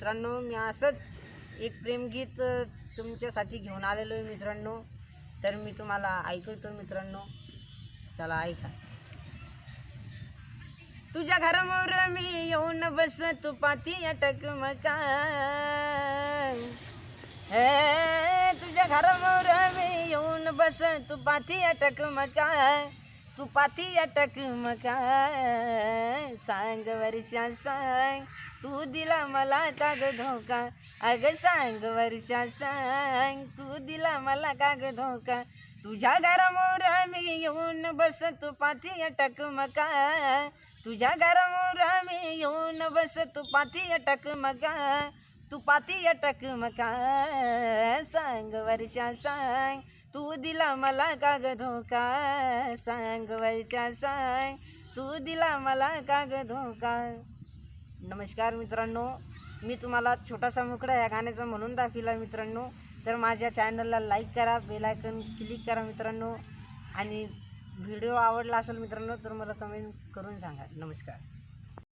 मित्रांनो मी असंच एक प्रेमगीत तुमच्यासाठी घेऊन आलेलो आहे मित्रांनो. तर मी तुम्हाला ऐकवतो मित्रांनो. चला ऐका. तुझ्या घरामोर मी येऊन बस तू पाती अटक मका हे तुझ्या घरामोर मी येऊन बस तू पाती अटक मका तू अटक मका सांग वर्षा सांग. तू दिला मला का धोका. अग सांग वर्षा सांग. तू दिला मला का धोका. तुझ्या घरामोर मी येऊन बस तू पाती अटक मका तुझ्या घरामोर मी येऊन बस तू पाती अटक मका तू पाती अटक मका सांग वर्षा सांग. तू दिला मला का धोका सांग वर्षा सांग. तू दिला मला का धोका. नमस्कार मित्रांनो मी तुम्हाला छोटासा मुकडा या गाण्याचा म्हणून दाखविला मित्रांनो. तर माझ्या चॅनलला लाईक करा बेलायकन क्लिक करा मित्रांनो. आणि व्हिडिओ आवडला असेल मित्रांनो तर मला कमेंट करून सांगा. नमस्कार.